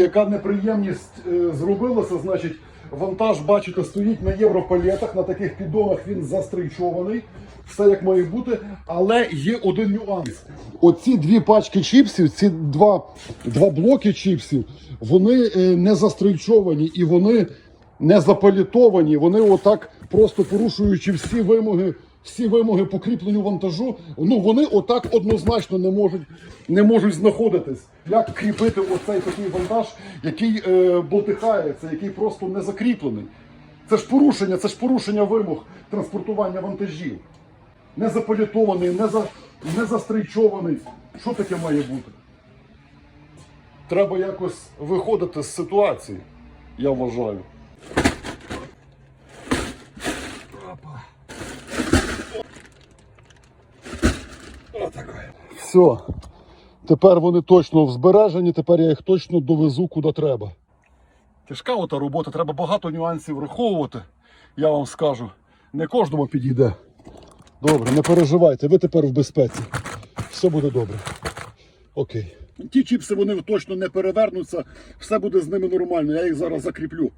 Яка неприємність е, зробилася, значить, вантаж, бачите, стоїть на європалетах, на таких піддонах він застрейчований, все як має бути. Але є один нюанс. Оці дві пачки чіпсів, ці два, два блоки чіпсів, вони е, не застрейчовані і вони не запалітовані. Вони отак, просто порушуючи всі вимоги. Всі вимоги по кріпленню вантажу, ну вони отак однозначно не можуть, не можуть знаходитись. Як кріпити оцей такий вантаж, який е, болтихається, який просто не закріплений? Це ж порушення, це ж порушення вимог транспортування вантажів. Не заполітований, не, за, не застрейчований. Що таке має бути? Треба якось виходити з ситуації, я вважаю. Все. Тепер вони точно в збереженні, тепер я їх точно довезу куди треба. Тяжка ота робота, треба багато нюансів враховувати. Я вам скажу. Не кожному підійде. Добре, не переживайте, ви тепер в безпеці. Все буде добре. Окей. Ті чіпси вони точно не перевернуться, все буде з ними нормально. Я їх зараз закріплю.